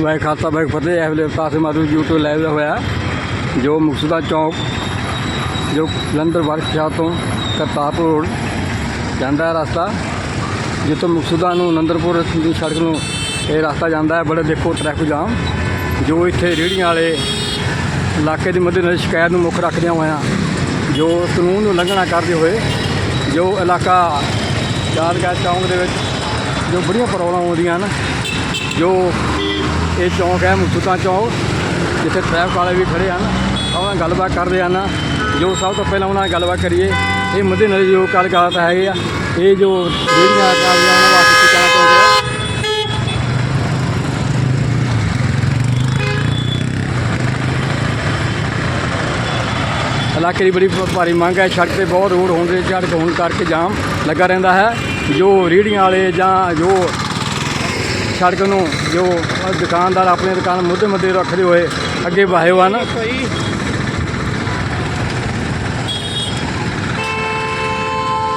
ਵਾਹਿ ਖਾਲਸਾ ਵਾਹਿ ਫਤਿਹ ਇਹ ਵੇਲੇ ਪਾਸੇ ਮਾਰੂ YouTube ਲਾਈਵ ਹੋਇਆ, ਜੋ ਮੁਕਸਦਾ ਚੌਕ, ਜੋ ਜਲੰਧਰ ਵਰਕਸ਼ਾਪ ਤੋਂ ਕਰਤਾਰਪੁਰ ਰੋਡ ਜਾਂਦਾ ਹੈ ਰਸਤਾ, ਜਿੱਥੋਂ ਮੁਕਸਦਾ ਨੂੰ ਅਨੰਦਪੁਰ ਦੀ ਸੜਕ ਨੂੰ ਇਹ ਰਸਤਾ ਜਾਂਦਾ ਹੈ, ਬੜੇ ਦੇਖੋ ਟ੍ਰੈਫਿਕ ਜਾਮ ਜੋ ਇੱਥੇ ਰੇਹੜੀਆਂ ਵਾਲੇ ਇਲਾਕੇ ਦੇ ਮੱਦੇਨਜ਼ਰ ਸ਼ਿਕਾਇਤ ਨੂੰ ਮੁੱਖ ਰੱਖਦਿਆਂ ਹੋਇਆਂ, ਜੋ ਕਾਨੂੰਨ ਨੂੰ ਉਲੰਘਣਾ ਕਰਦੇ ਹੋਏ, ਜੋ ਇਲਾਕਾ ਯਾਦਗਾਰ ਚੌਂਕ ਦੇ ਵਿੱਚ ਜੋ ਬੜੀਆਂ ਪ੍ਰੋਬਲਮ ਆਉਂਦੀਆਂ ਹਨ, ਜੋ ਇਹ ਚੌਂਕ ਹੈ ਮੁਕਤਸਰ ਚੌਂਕ, ਜਿੱਥੇ ਟ੍ਰੈਫਿਕ ਵਾਲੇ ਵੀ ਖੜੇ ਹਨ। ਉਹਨਾਂ ਨਾਲ ਗੱਲਬਾਤ ਕਰਦੇ ਹਨ। ਜੋ ਸਭ ਤੋਂ ਪਹਿਲਾਂ ਉਹਨਾਂ ਨਾਲ ਗੱਲਬਾਤ ਕਰੀਏ, ਇਹ ਮੱਦੇ ਨਜ਼ਰ ਜੋ ਗੱਲ ਹੈਗੇ ਆ। ਇਹ ਜੋ ਰੇਹੜੀਆਂ ਕਾਰਜਾਂ ਉਹਨਾਂ ਵਾਸਤੇ ਕੀ ਕਹਿਣਾ ਚਾਹੁੰਦੇ ਇਲਾਕੇ ਦੀ ਬੜੀ ਭਾਰੀ ਮੰਗ ਹੈ, ਸੜਕ ਤੇ ਬਹੁਤ ਰੋਡ ਹੋਣ ਦੇ ਝੜਕ ਹੋਣ ਕਰਕੇ ਜਾਮ ਲੱਗਾ ਰਹਿੰਦਾ ਹੈ। ਜੋ ਰੇਹੜੀਆਂ ਵਾਲੇ ਜਾਂ ਜੋ ਸੜਕ ਨੂੰ ਜੋ ਦੁਕਾਨਦਾਰ ਆਪਣੀ ਦੁਕਾਨ ਮੁੱਦੇ ਮੁੱਦੇ ਰੱਖਦੇ ਹੋਏ ਅੱਗੇ ਵਾਹੇ ਹਨ।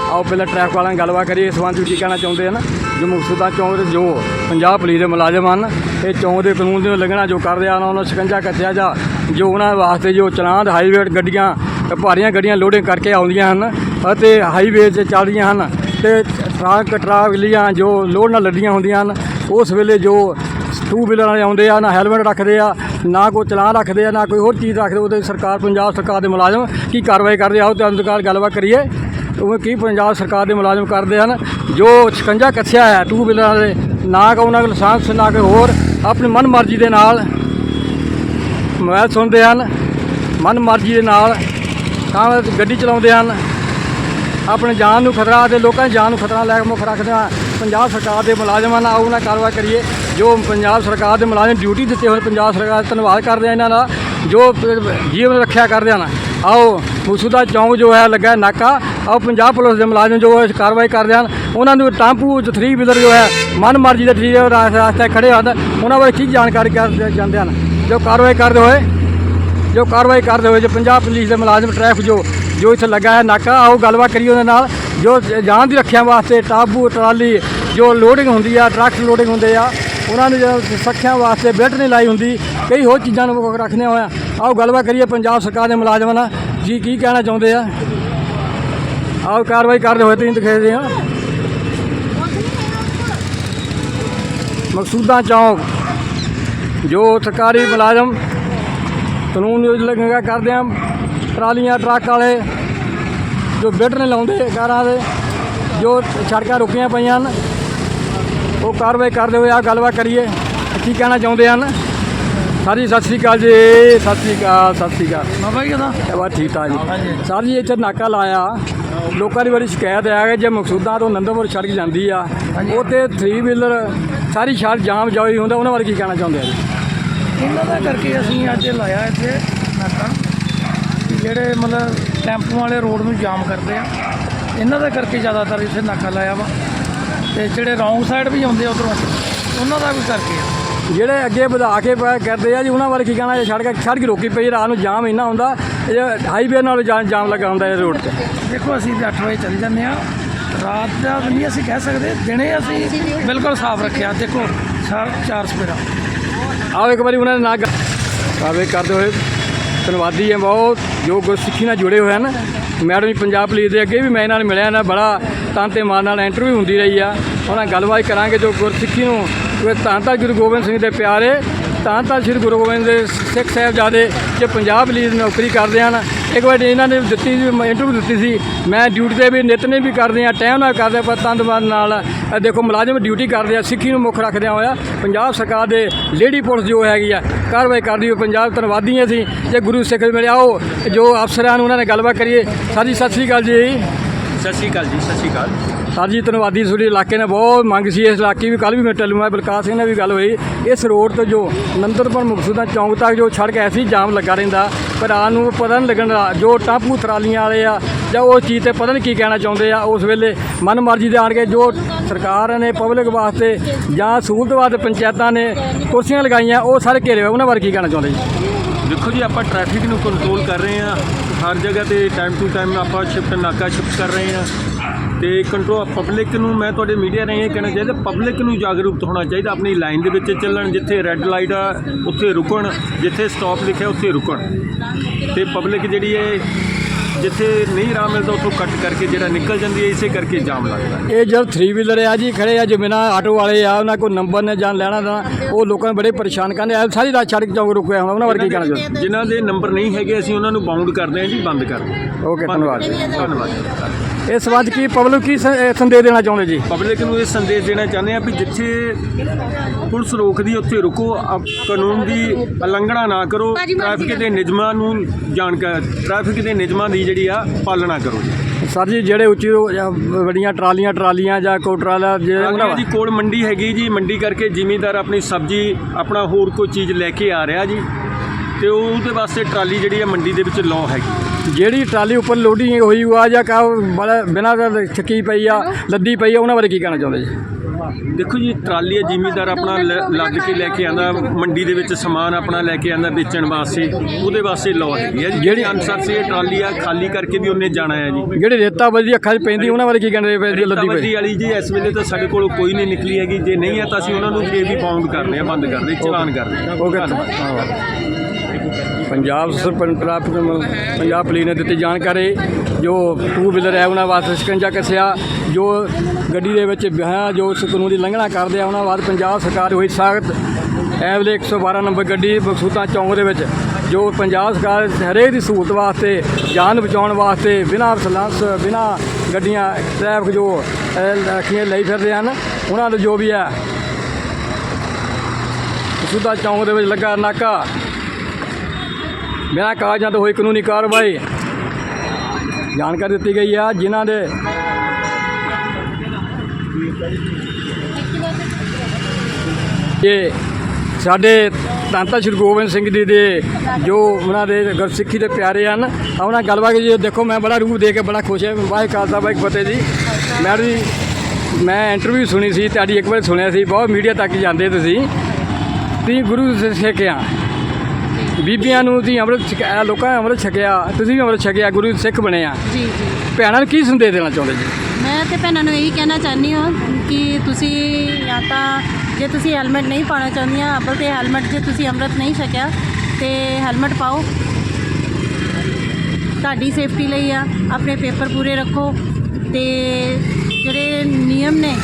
ਆਓ ਪਹਿਲਾਂ ਟ੍ਰੈਫਿਕ ਵਾਲਿਆਂ ਨਾਲ ਗੱਲਬਾਤ ਕਰੀਏ, ਇਸ ਸੰਬੰਧ ਵਿੱਚ ਕੀ ਕਹਿਣਾ ਚਾਹੁੰਦੇ ਹਨ? ਜੋ ਮੁਕਤਸਰ ਚੌਂਕ ਦੇ ਜੋ ਪੰਜਾਬ ਪੁਲਿਸ ਦੇ ਮੁਲਾਜ਼ਮ ਹਨ, ਇਹ ਚੌਂਕ ਦੇ ਕਾਨੂੰਨ ਦੇ ਲੱਗਣਾ ਜੋ ਕਰਦੇ ਆ ਉਹਨਾਂ ਨੂੰ ਸ਼ਿਕੰਜਾ ਕੱਸਿਆ ਜਾ, ਜੋ ਉਹਨਾਂ ਵਾਸਤੇ ਜੋ ਚਲਾਨ ਹਾਈਵੇ ਗੱਡੀਆਂ, ਭਾਰੀਆਂ ਗੱਡੀਆਂ ਲੋਡਿੰਗ ਕਰਕੇ ਆਉਂਦੀਆਂ ਹਨ ਅਤੇ ਹਾਈਵੇ 'ਤੇ ਚੱਲਦੀਆਂ ਹਨ ਤੇ ਟਰੱਕ ਟਰਾਲੀਆਂ ਜੋ ਲੋਡ ਨਾਲ ਲੱਦੀਆਂ ਹੁੰਦੀਆਂ ਹਨ ਉਸ ਵੇਲੇ ਜੋ ਟੂ ਵੀਲਰ ਵਾਲੇ ਆਉਂਦੇ ਆ, ਨਾ ਹੈਲਮਟ ਰੱਖਦੇ ਆ, ਨਾ ਕੋਈ ਚਲਾਨ ਰੱਖਦੇ ਆ, ਨਾ ਕੋਈ ਹੋਰ ਚੀਜ਼ ਰੱਖਦੇ, ਉਹਦੇ ਸਰਕਾਰ, ਪੰਜਾਬ ਸਰਕਾਰ ਦੇ ਮੁਲਾਜ਼ਮ ਕੀ ਕਾਰਵਾਈ ਕਰਦੇ ਆ, ਉਹ ਤੇ ਅੰਧਕਾਰ ਗੱਲਬਾਤ ਕਰੀਏ। ਉਹ ਕੀ ਪੰਜਾਬ ਸਰਕਾਰ ਦੇ ਮੁਲਾਜ਼ਮ ਕਰਦੇ ਹਨ, ਜੋ ਸ਼ਿਕੰਜਾ ਕੱਸਿਆ ਹੈ ਟੂ ਵੀਲਰਾਂ ਦੇ ਨਾ ਕੋ ਉਹਨਾਂ ਕੋਲ ਲਾਇਸੈਂਸ, ਨਾ ਕੋਈ ਹੋਰ, ਆਪਣੀ ਮਨ ਮਰਜ਼ੀ ਦੇ ਨਾਲ ਮੋਬਾਈਲ ਸੁਣਦੇ ਹਨ ਮਨ ਮਰਜ਼ੀ ਦੇ ਨਾਲ ਤਾਂ ਗੱਡੀ ਚਲਾਉਂਦੇ ਹਨ। ਆਪਣੇ ਜਾਨ ਨੂੰ ਖਤਰਾ, ਤੇ ਲੋਕਾਂ ਦੀ ਜਾਨ ਨੂੰ ਖਤਰਾ, ਲੈ ਕੇ ਮੁੱਖ ਰੱਖਦੇ ਹਨ ਪੰਜਾਬ ਸਰਕਾਰ ਦੇ ਮੁਲਾਜ਼ਮਾਂ ਨਾਲ ਆਓ ਨਾ ਕਾਰਵਾਈ ਕਰੀਏ। ਜੋ ਪੰਜਾਬ ਸਰਕਾਰ ਦੇ ਮੁਲਾਜ਼ਮ ਡਿਊਟੀ ਦਿੱਤੇ ਹੋਏ ਪੰਜਾਬ ਸਰਕਾਰ ਦਾ ਧੰਨਵਾਦ ਕਰਦੇ ਆ ਇਹਨਾਂ ਦਾ। ਜੋ ਜੀਵਨ ਰੱਖਿਆ ਕਰਦੇ ਹਨ ਆਓ, ਮਸੂਦਾ ਚੌਂਕ ਜੋ ਹੈ, ਲੱਗਾ ਨਾਕਾ। ਆਓ, ਪੰਜਾਬ ਪੁਲਿਸ ਦੇ ਮੁਲਾਜ਼ਮ ਜੋ ਇਸ ਕਾਰਵਾਈ ਕਰਦੇ ਹਨ, ਉਹਨਾਂ ਨੂੰ ਟਾਂਪੂ ਜੋ 3 ਵੀਲਰ ਜੋ ਹੈ, ਮਨ ਮਰਜ਼ੀ ਦੇ ਥਰੀ ਰਾਸਤੇ ਖੜੇ ਹਨ। ਉਹਨਾਂ ਬਾਰੇ ਕੀ ਜਾਣਕਾਰੀ ਕਰਦੇ ਜਾਂਦੇ ਹਨ? ਜੋ ਕਾਰਵਾਈ ਕਰਦੇ ਹੋਏ, ਜੋ ਕਾਰਵਾਈ ਕਰਦੇ ਹੋਏ, ਜੋ ਪੰਜਾਬ ਪੁਲਿਸ ਦੇ ਮੁਲਾਜ਼ਮ ਟ੍ਰੈਫਿਕ ਜੋ ਜੋ ਇੱਥੇ ਲੱਗਾ ਹੈ ਨਾਕਾ, ਆਓ ਗੱਲਬਾਤ ਕਰੀਏ ਉਹਦੇ ਨਾਲ। ਜੋ ਜਾਨ ਦੀ ਰੱਖਿਆ ਵਾਸਤੇ ਟਾਬੂ, ਟਰਾਲੀ, ਜੋ ਲੋਡਿੰਗ ਹੁੰਦੀ ਆ, ਟਰੱਕ ਲੋਡਿੰਗ ਹੁੰਦੇ ਆ, ਉਹਨਾਂ ਨੂੰ ਸੁਰੱਖਿਆ ਵਾਸਤੇ ਬੈਲਟ ਨਹੀਂ ਲਾਈ ਹੁੰਦੀ, ਕਈ ਹੋਰ ਚੀਜ਼ਾਂ ਨੂੰ ਮੁੱਖ ਰੱਖਦੇ ਹੋਇਆ ਆਓ ਗੱਲਬਾਤ ਕਰੀਏ ਪੰਜਾਬ ਸਰਕਾਰ ਦੇ ਮੁਲਾਜ਼ਮਾਂ ਨਾਲ। ਜੀ ਕੀ ਕਹਿਣਾ ਚਾਹੁੰਦੇ ਆ? ਆਓ ਕਾਰਵਾਈ ਕਰਦੇ ਹੋਏ ਤੁਸੀਂ ਦਿਖਾਉਂਦੇ ਆ। ਮਕਸੂਦਾ ਚੌਂਕ, ਜੋ ਸਰਕਾਰੀ ਮੁਲਾਜ਼ਮ ਕਾਨੂੰਨ ਯੋਜ ਲੱਗੇਗਾ ਕਰਦੇ ਆ। ਟਰਾਲੀਆਂ ਟਰੱਕ ਵਾਲੇ ਜੋ ਬਿੱਟ ਨੇ ਲਾਉਂਦੇ ਕਾਰਾਂ ਦੇ ਜੋ ਸੜਕਾਂ ਰੁਕੀਆਂ ਪਈਆਂ ਹਨ ਉਹ ਕਾਰਵਾਈ ਕਰਦੇ ਹੋਏ ਆ ਗੱਲਬਾਤ ਕਰੀਏ। ਕੀ ਕਹਿਣਾ ਚਾਹੁੰਦੇ ਹਨ? ਸਰ ਜੀ ਸਤਿ ਸ੍ਰੀ ਅਕਾਲ ਜੀ ਸਤਿ ਸ੍ਰੀ ਅਕਾਲ ਸਤਿ ਸ੍ਰੀ ਅਕਾਲ। ਬਾਬਾ ਜੀ ਦਾ ਇਹ ਠੀਕ ਠਾਕ ਜੀ। ਸਰ ਜੀ ਇੱਥੇ ਨਾਕਾ ਲਾਇਆ। ਲੋਕਾਂ ਦੀ ਬੜੀ ਸ਼ਿਕਾਇਤ ਆ ਕਿ ਜੇ ਮਕਸੂਦਾਂ ਤੋਂ ਨੰਦਪੁਰ ਸੜਕ ਜਾਂਦੀ ਆ ਉੱਥੇ 3 ਵੀਲਰ ਸਾਰੀ ਸੜਕ ਜਾਮ ਜਾਈ ਹੁੰਦਾ ਉਹਨਾਂ ਬਾਰੇ ਕੀ ਕਹਿਣਾ ਚਾਹੁੰਦੇ ਆ ਜੀ? ਇਹਨਾਂ ਦਾ ਕਰਕੇ ਅਸੀਂ ਅੱਜ ਲਾਇਆ ਇੱਥੇ। ਜਿਹੜੇ ਮਤਲਬ ਟੈਂਪੂ ਵਾਲੇ ਰੋਡ ਨੂੰ ਜਾਮ ਕਰਦੇ ਆ ਇਹਨਾਂ ਦਾ ਕਰਕੇ ਜ਼ਿਆਦਾਤਰ ਇੱਥੇ ਨਾਕਾ ਲਾਇਆ ਵਾ। ਤੇ ਜਿਹੜੇ ਰੌਂਗ ਸਾਈਡ ਵੀ ਆਉਂਦੇ ਉਧਰੋਂ ਉਹਨਾਂ ਦਾ ਵੀ ਕਰਕੇ ਆ। ਜਿਹੜੇ ਅੱਗੇ ਵਧਾ ਕੇ ਕਰਦੇ ਆ ਜੀ ਉਹਨਾਂ ਬਾਰੇ ਕੀ ਕਹਿਣਾ ਇਹ ਸੜਕ ਸੜਕ ਰੋਕੀ ਪਈ ਰਾਤ ਨੂੰ ਜਾਮ ਇੰਨਾ ਹੁੰਦਾ ਇਹ ਹਾਈਵੇ ਨਾਲ ਜਾਮ ਲੱਗਾ ਹੁੰਦਾ ਇਹ ਰੋਡ ਤੇ। ਦੇਖੋ ਅਸੀਂ ਤਾਂ 8 ਵਜੇ ਚਲੇ ਜਾਂਦੇ ਆ। ਰਾਤ ਦਾ ਨਹੀਂ ਅਸੀਂ ਕਹਿ ਸਕਦੇ ਦਿਨੇ ਅਸੀਂ ਬਿਲਕੁਲ ਸਾਫ਼ ਰੱਖਿਆ। ਦੇਖੋ ਚਾਰ ਚਾਰ ਸਪੇਰਾ। ਆਓ ਇੱਕ ਵਾਰੀ ਉਹਨਾਂ ਦੇ ਨਾਲ ਕਾਰਵਾਈ ਕਰਦੇ ਹੋਏ। ਧੰਨਵਾਦੀ ਹੈ ਬਹੁਤ, ਜੋ ਗੁਰਸਿੱਖੀ ਨਾਲ ਜੁੜੇ ਹੋਏ ਹਨ ਮੈਡਮ ਜੀ ਪੰਜਾਬ ਪੁਲਿਸ ਦੇ ਅੱਗੇ ਵੀ ਮੈਂ ਇਹਨਾਂ ਨਾਲ ਮਿਲਿਆ ਨਾ, ਬੜਾ ਤਨ ਤੇ ਮਾਨ ਨਾਲ ਇੰਟਰਵਿਊ ਹੁੰਦੀ ਰਹੀ ਆ। ਉਹਨਾਂ ਨਾਲ ਗੱਲਬਾਤ ਕਰਾਂਗੇ ਜੋ ਗੁਰਸਿੱਖੀ ਨੂੰ। ਜੋ ਧੰਨ ਧੰਨ ਗੁਰੂ ਗੋਬਿੰਦ ਸਿੰਘ ਦੇ ਪਿਆਰੇ ਤਾਂ ਧੰਨ ਸ੍ਰੀ ਗੁਰੂ ਗੋਬਿੰਦ ਦੇ ਸਿੱਖ ਸਾਹਿਬਜ਼ਾਦੇ ਜੇ ਪੰਜਾਬ ਪੁਲਿਸ ਨੌਕਰੀ ਕਰਦੇ ਹਨ ਇੱਕ ਵਾਰ ਇਹਨਾਂ ਨੇ ਦਿੱਤੀ ਸੀ ਇੰਟਰਵਿਊ ਦਿੱਤੀ ਸੀ ਮੈਂ ਡਿਊਟੀ ਤੇ ਵੀ ਨਿਤਨੇਮ ਵੀ ਕਰਦੇ ਆ ਟਾਈਮ ਨਾਲ ਕਰਦੇ ਆ, ਪਰ ਤੰਦਬਾਦ ਨਾਲ ਦੇਖੋ ਮੁਲਾਜ਼ਮ ਡਿਊਟੀ ਕਰਦੇ ਆ ਸਿੱਖੀ ਨੂੰ ਮੁੱਖ ਰੱਖਦਿਆਂ ਹੋਇਆ ਪੰਜਾਬ ਸਰਕਾਰ ਦੇ ਲੇਡੀ ਪੁਲਿਸ ਜੋ ਹੈਗੀ ਆ ਕਾਰਵਾਈ ਕਰਦੀ ਹੋਈ ਪੰਜਾਬ ਧੰਨਵਾਦੀ ਅਸੀਂ ਜੇ ਗੁਰੂ ਸਿੱਖ ਮਿਲਿਆ ਆਓ ਜੋ ਅਫਸਰਾਂ ਨੂੰ ਉਹਨਾਂ ਨੇ ਗੱਲਬਾਤ ਕਰੀਏ। ਸਰ ਸਤਿ ਸ੍ਰੀ ਅਕਾਲ ਜੀ। ਸਤਿ ਸ਼੍ਰੀ ਅਕਾਲ ਜੀ ਸਤਿ ਸ਼੍ਰੀ ਅਕਾਲ। ਸਰ ਜੀ ਧੰਨਵਾਦੀ ਤੁਹਾਡੇ ਇਲਾਕੇ ਨੇ ਬਹੁਤ ਮੰਗ ਸੀ, ਇਸ ਇਲਾਕੇ ਵੀ ਕੱਲ ਵੀ ਮੈਂ ਟੈਲੂ ਮੈਂ ਬਲਕਾਰ ਸਿੰਘ ਨਾਲ ਵੀ ਗੱਲ ਹੋਈ। ਇਸ ਰੋਡ ਤੋਂ ਜੋ ਨੰਦਰਪੁਰ ਮੁਕਸੂਦਾ ਚੌਂਕ ਤੱਕ ਜੋ ਸੜਕ ਐਸੀ ਜਾਮ ਲੱਗਾ ਰਹਿੰਦਾ ਪਰ ਆ ਨੂੰ ਪਤਾ ਨਹੀਂ ਲੱਗਣ ਦਾ, ਜੋ ਟਾਪੂ ਥਰਾਲੀਆਂ ਵਾਲੇ ਆ ਜਾਂ ਉਹ ਚੀਜ਼ ਤੇ ਪਤਾ ਨਹੀਂ ਕੀ ਕਹਿਣਾ ਚਾਹੁੰਦੇ ਆ, ਉਸ ਵੇਲੇ ਮਨ ਮਰਜ਼ੀ ਦੇ ਆਣ ਕੇ ਜੋ ਸਰਕਾਰ ਨੇ ਪਬਲਿਕ ਵਾਸਤੇ ਜਾਂ ਸਹੂਲਤ ਵਾਸਤੇ ਪੰਚਾਇਤਾਂ ਨੇ ਕੁਰਸੀਆਂ ਲਗਾਈਆਂ, ਉਹ ਸਾਰੇ ਘੇਰੇ ਉਹਨਾਂ ਬਾਰੇ ਕੀ ਕਹਿਣਾ ਚਾਹੁੰਦੇ ਜੀ? ਦੇਖੋ ਜੀ, ਆਪਾਂ ਟ੍ਰੈਫਿਕ ਨੂੰ ਕੰਟਰੋਲ ਕਰ ਰਹੇ ਹਾਂ। ਹਰ ਜਗ੍ਹਾ ਤੇ ਟਾਈਮ ਟੂ ਟਾਈਮ ਆਪਾਂ ਸ਼ਿਫਟ ਨਾਕਾ ਸ਼ਿਫਟ ਕਰ ਰਹੇ ਹਾਂ। ਤੇ ਕੰਟਰੋਲ ਪਬਲਿਕ ਨੂੰ ਮੈਂ ਤੁਹਾਡੇ ਮੀਡੀਆ ਰਾਹੀਂ ਇਹ ਕਹਿਣਾ ਚਾਹੀਦਾ ਪਬਲਿਕ ਨੂੰ ਜਾਗਰੂਕ ਹੋਣਾ ਚਾਹੀਦਾ ਆਪਣੀ ਲਾਈਨ ਦੇ ਵਿੱਚ ਚੱਲਣ ਜਿੱਥੇ ਰੈੱਡ ਲਾਈਟ ਆ ਉੱਥੇ ਰੁਕਣ ਜਿੱਥੇ ਸਟਾਪ ਲਿਖਿਆ ਉੱਥੇ ਰੁਕਣ। ਤੇ ਪਬਲਿਕ ਜਿਹੜੀ ਹੈ ਜਿੱਥੇ ਨਹੀਂ ਰਾਹ ਮਿਲਦਾ ਉੱਥੋਂ ਕੱਟ ਕਰਕੇ ਜਿਹੜਾ ਨਿਕਲ ਜਾਂਦੀ ਹੈ ਇਸੇ ਕਰਕੇ ਜਾਮ ਲੱਗਦਾ ਇਹ ਜਦ 3 ਵੀਲਰ ਆ ਜੀ ਖੜੇ ਆ ਜੋ ਬਿਨਾਂ ਆਟੋ ਵਾਲੇ ਆ ਉਹਨਾਂ ਕੋਲ ਨੰਬਰ ਨੇ ਜਾਂ ਲੈਣਾ ਦਾ ਉਹ ਲੋਕਾਂ ਨੂੰ ਬੜੇ ਪਰੇਸ਼ਾਨ ਕਰਦੇ ਆ। ਸਾਰੀ ਰਾਤ ਸੜਕ ਚੌਂਕ ਰੁਕਿਆ ਹੋਣਾ ਉਹਨਾਂ ਕੀ ਕਹਿਣਾ ਜਿਨ੍ਹਾਂ ਦੇ ਨੰਬਰ ਨਹੀਂ ਹੈਗੇ ਅਸੀਂ ਉਹਨਾਂ ਨੂੰ ਬਾਉਂਡ ਕਰਦੇ ਹਾਂ ਜੀ ਬੰਦ ਕਰਦੇ ਓਕੇ ਧੰਨਵਾਦ। ਧੰਨਵਾਦ। ਇਸ ਸੰਬੰਧ ਕੀ ਪਬਲਿਕ ਕੀ ਸ- ਇਹ ਸੰਦੇਸ਼ ਦੇਣਾ ਚਾਹੁੰਦੇ ਜੀ? ਪਬਲਿਕ ਨੂੰ ਇਹ ਸੰਦੇਸ਼ ਦੇਣਾ ਚਾਹੁੰਦੇ ਆ ਵੀ ਜਿੱਥੇ ਪੁਲਿਸ ਰੋਕਦੀ ਹੈ, ਉੱਥੇ ਰੁਕੋ ਆਪ ਕਾਨੂੰਨ ਦੀ ਉਲੰਘਣਾ ਨਾ ਕਰੋ ਟ੍ਰੈਫਿਕ ਦੇ ਨਿਯਮਾਂ ਨੂੰ ਜਾਣਕਾਰ ਟ੍ਰੈਫਿਕ ਦੇ ਨਿਯਮਾਂ ਦੀ ਜਿਹੜੀ ਆ ਪਾਲਣਾ ਕਰੋ ਜੀ। ਸਰ ਜੀ ਜਿਹੜੇ ਉੱਚੀ ਜਾਂ ਵੱਡੀਆਂ ਟਰਾਲੀਆਂ ਟਰਾਲੀਆਂ ਜਾਂ ਕੋਈ ਟਰਾਲਾ ਜਿਹੜੇ ਉਹਨਾਂ ਜੀ ਕੋਲ ਮੰਡੀ ਹੈਗੀ ਜੀ ਮੰਡੀ ਕਰਕੇ ਜ਼ਿਮੀਂਦਾਰ ਆਪਣੀ ਸਬਜ਼ੀ ਆਪਣਾ ਹੋਰ ਕੋਈ ਚੀਜ਼ ਲੈ ਕੇ ਆ ਰਿਹਾ ਜੀ ਤੇ ਉਹ ਉਹਦੇ ਵਾਸਤੇ ਟਰਾਲੀ ਜਿਹੜੀ ਆ ਮੰਡੀ ਦੇ ਵਿੱਚ ਲੌ ਹੈਗੀ। ਜਿਹੜੀ ਟਰਾਲੀ ਉੱਪਰ ਲੋਡਿੰਗ ਹੋਈ ਆ ਜਾਂ ਕਾ ਬੜਾ ਬਿਨਾਂ ਦਾ ਛੱਕੀ ਪਈ ਆ ਲੱਦੀ ਪਈ ਆ ਉਹਨਾਂ ਬਾਰੇ ਕੀ ਕਹਿਣਾ ਚਾਹੁੰਦੇ ਜੀ? ਦੇਖੋ ਜੀ ਟਰਾਲੀ ਹੈ ਜ਼ਿਮੀਂਦਾਰ ਆਪਣਾ ਲ- ਲੱਦ ਕੇ ਲੈ ਕੇ ਆਂਦਾ ਮੰਡੀ ਦੇ ਵਿੱਚ ਸਮਾਨ ਆਪਣਾ ਲੈ ਕੇ ਆਂਦਾ ਵੇਚਣ ਵਾਸਤੇ ਉਹਦੇ ਵਾਸਤੇ ਲੌ ਹੈਗੀ ਹੈ ਜੀ। ਜਿਹੜੀ ਅਨਸਰ ਸੀ ਇਹ ਟਰਾਲੀ ਆ ਖਾਲੀ ਕਰਕੇ ਵੀ ਉਹਨੇ ਜਾਣਾ ਹੈ ਜੀ। ਜਿਹੜੀ ਰੇਤਾ ਵੱਜੀ ਅੱਖਾਂ 'ਚ ਪੈਂਦੀ ਉਹਨਾਂ ਬਾਰੇ ਕੀ ਕਹਿੰਦੇ ਪਏ ਜੀ ਲੱਦੀ ਰੇਤਾਬੰਦੀ ਪਈ? ਵਾਲੀ ਜੀ ਇਸ ਵੇਲੇ ਤਾਂ ਸਾਡੇ ਕੋਲ ਕੋਈ ਨਹੀਂ ਨਿਕਲੀ ਹੈਗੀ। ਜੇ ਨਹੀਂ ਹੈ ਤਾਂ ਅਸੀਂ ਉਹਨਾਂ ਨੂੰ ਫੇਰ ਵੀ ਬਾਉਂਡ ਕਰਨੇ ਆ ਬੰਦ ਕਰਦੇ ਚਲਾਨ ਕਰਦੇ ਓਕੇ ਪੰਜਾਬ ਸਰਪੰਚ ਪੰਜਾਬ ਪੁਲਿਸ ਨੇ ਦਿੱਤੀ ਜਾਣਕਾਰੀ ਜੋ ਟੂ ਵੀਲਰ ਹੈ ਉਹਨਾਂ ਵਾਸਤੇ ਸ਼ਿਕੰਜਾ ਕੱਸਿਆ ਜੋ ਗੱਡੀ ਦੇ ਵਿੱਚ ਬਿਹਾਂ ਜੋ ਉਸ ਕਾਨੂੰਨ ਦੀ ਲੰਘਣਾ ਕਰਦੇ ਆ ਉਹਨਾਂ ਬਾਅਦ ਪੰਜਾਬ ਸਰਕਾਰ ਹੋਈ ਸਖਤ। ਇਹ ਵੇਲੇ 112 ਨੰਬਰ ਗੱਡੀ ਬਖਸੂਤਾ ਚੌਂਕ ਦੇ ਵਿੱਚ ਜੋ ਪੰਜਾਬ ਸਰਕਾਰ ਹਰੇਕ ਦੀ ਸਹੂਲਤ ਵਾਸਤੇ ਜਾਨ ਬਚਾਉਣ ਵਾਸਤੇ ਬਿਨਾਂ ਸਲਾਂਸ ਬਿਨਾਂ ਗੱਡੀਆਂ ਟ੍ਰੈਫਿਕ ਜੋ ਅਹ, ਰੱਖੀਆਂ ਲਈ ਫਿਰਦੇ ਹਨ ਉਹਨਾਂ ਦਾ ਜੋ ਵੀ ਹੈ। ਬਖਸੂਤਾ ਚੌਂਕ ਦੇ ਵਿੱਚ ਲੱਗਾ ਨਾਕਾ। ਬਿਨਾਂ ਕਾਗਜ਼ਾਂ ਤੋਂ ਹੋਈ ਕਾਨੂੰਨੀ ਕਾਰਵਾਈ। ਜਾਣਕਾਰੀ ਦਿੱਤੀ ਗਈ ਆ, ਜਿਨ੍ਹਾਂ ਦੇ ਇਹ ਸਾਡੇ ਤਾਂਤਾ ਸ਼੍ਰੀ ਗੋਬਿੰਦ ਸਿੰਘ ਜੀ ਦੇ ਜੋ ਉਹਨਾਂ ਦੇ ਗੁਰਸਿੱਖੀ ਦੇ ਪਿਆਰੇ ਹਨ ਉਹਨਾਂ ਗੱਲਬਾਤ ਜੀ ਦੇਖੋ, ਮੈਂ ਬੜਾ ਰੂਪ ਦੇ ਕੇ ਬੜਾ ਖੁਸ਼ ਹਾਂ। ਵਾਹਿ ਖਾਲਸਾ ਵਾਹਿ ਫਤਿਹ ਜੀ। ਮੈਂ ਵੀ ਮੈਂ ਇੰਟਰਵਿਊ ਸੁਣੀ ਸੀ, ਤੁਹਾਡੀ ਇੱਕ ਵਾਰ ਸੁਣਿਆ ਸੀ। ਬਹੁਤ ਮੀਡੀਆ ਤੱਕ ਜਾਂਦੇ ਤੁਸੀਂ। ਤੁਸੀਂ ਗੁਰੂ ਸਿੱਖ ਸਿੱਖਿਆ। ਬੀਬੀਆਂ ਨੂੰ ਤੁਸੀਂ ਅੰਮ੍ਰਿਤ ਛਕਾਇਆ ਲੋਕਾਂ ਨੇ ਅੰਮ੍ਰਿਤ ਛਕਿਆ ਤੁਸੀਂ ਵੀ ਅੰਮ੍ਰਿਤ ਛਕਿਆ ਗੁਰੂ ਸਿੱਖ ਬਣੇ ਆ। ਜੀ ਜੀ। ਭੈਣਾਂ ਨੂੰ ਕੀ ਸੰਦੇਸ਼ ਦੇਣਾ ਚਾਹੁੰਦੇ ਜੀ? ਮੈਂ ਤੇ ਭੈਣਾਂ ਨੂੰ ਇਹੀ ਕਹਿਣਾ ਚਾਹੁੰਦੀ ਹਾਂ ਕਿ ਤੁਸੀਂ ਜਾਂ ਤਾਂ ਜੇ ਤੁਸੀਂ ਹੈਲਮਟ ਨਹੀਂ ਪਾਉਣਾ ਚਾਹੁੰਦੀਆਂ ਅੱਬਲ ਤੇ ਹੈਲਮਟ ਜੇ ਤੁਸੀਂ ਅੰਮ੍ਰਿਤ ਨਹੀਂ ਛਕਿਆ ਤੇ ਹੈਲਮਟ ਪਾਓ। ਤੁਹਾਡੀ ਸੇਫਟੀ ਲਈ ਆ ਆਪਣੇ ਪੇਪਰ ਪੂਰੇ ਰੱਖੋ ਤੇ ਜਿਹੜੇ ਨਿਯਮ ਨੇ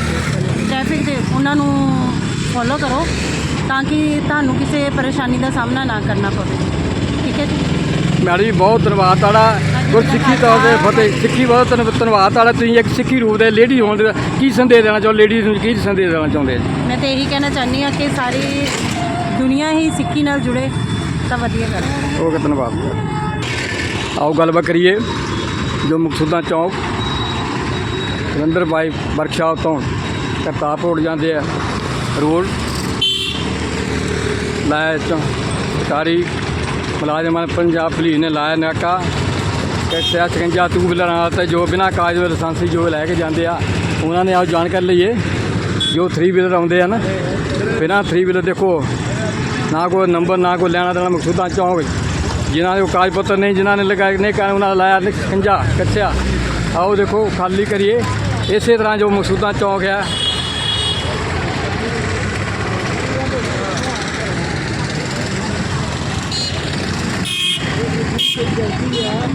ਟ੍ਰੈਫਿਕ ਦੇ ਉਹਨਾਂ ਨੂੰ ਫੋਲੋ ਕਰੋ। ਤਾਂ ਕਿ ਤੁਹਾਨੂੰ ਕਿਸੇ ਪਰੇਸ਼ਾਨੀ ਦਾ ਸਾਹਮਣਾ ਨਾ ਕਰਨਾ ਪਵੇ। ਠੀਕ ਹੈ ਜੀ? ਮੈਡਮ ਜੀ ਬਹੁਤ ਧੰਨਵਾਦ ਤੁਹਾਡਾ। ਗੁਰਸਿੱਖੀ ਤੌਰ ਤੇ ਫਤਿਹ। ਸਿੱਖੀ ਬਹੁਤ ਧੰਨ- ਧੰਨਵਾਦ ਤੁਹਾਡਾ। ਤੁਸੀਂ ਇੱਕ ਸਿੱਖੀ ਰੂਪ ਦੇ ਲੇਡੀ ਹੋਣ ਦੇ ਕੀ ਸੰਦੇਸ਼ ਦੇਣਾ ਚਾਹੁੰਦੇ ਲੇਡੀਜ਼ ਨੂੰ ਕੀ ਸੰਦੇਸ਼ ਦੇਣਾ ਚਾਹੁੰਦੇ ਜੀ? ਮੈਂ ਤੇ ਇਹੀ ਕਹਿਣਾ ਚਾਹੁੰਦੀ ਹਾਂ ਕਿ ਸਾਰੀ ਦੁਨੀਆ ਹੀ ਸਿੱਖੀ ਨਾਲ ਜੁੜੇ ਤਾਂ ਵਧੀਆ ਗੱਲ ਹੈ। ਓਕੇ ਧੰਨਵਾਦ। ਆਓ ਗੱਲਬਾਤ ਕਰੀਏ। ਜੋ ਮਕਸੂਦਾਂ ਚੌਕ ਜਲੰਧਰ ਬਾਈ ਵਰਕਸ਼ਾਪ ਤੋਂ ਕਰਤਾਰਪੁਰ ਜਾਂਦੇ ਆ ਰੋਡ। ਲਾਇਆ ਚੋਂ ਸਰਕਾਰੀ ਮੁਲਾਜ਼ਮਾਂ ਨੇ ਪੰਜਾਬ ਪੁਲਿਸ ਨੇ ਲਾਇਆ ਨਾਕਾ। ਕਿ ਸਿਆ 56 ਟੂ ਵੀਲਰ ਨਾਲ ਤੇ ਜੋ ਬਿਨਾਂ ਕਾਗਜ਼ ਦੇ ਲਾਇਸੈਂਸੀ ਜੋ ਲੈ ਕੇ ਜਾਂਦੇ ਆ, ਉਹਨਾਂ ਨੇ ਆਓ ਜਾਣਕਾਰੀ ਲਈਏ। ਜੋ 3 ਵੀਲਰ ਆਉਂਦੇ ਆ ਨਾ, ਬਿਨਾਂ 3 ਵੀਲਰ ਦੇਖੋ, ਨਾ ਕੋਈ ਨੰਬਰ ਨਾ ਕੋਈ ਲੈਣਾ ਦੇਣਾ ਮਕਸੂਦਾਂ ਚੌਂਕ ਜਿਨ੍ਹਾਂ ਦੇ ਕੋਈ ਕਾਗਜ਼ ਪੱਤਰ ਨਹੀਂ, ਜਿਨ੍ਹਾਂ ਨੇ ਲਗਾਏ ਨਹੀਂ ਕਾਨੂੰਨ ਨਾਲ ਲਾਇਆ ਨਹੀਂ ਖੰਜਾ ਕੱਚਿਆ। ਆਓ ਦੇਖੋ, ਖਾਲੀ ਕਰੀਏ। ਇਸੇ ਤਰ੍ਹਾਂ ਜੋ ਮਕਸੂਦਾਂ ਚੌਂਕ ਹੈ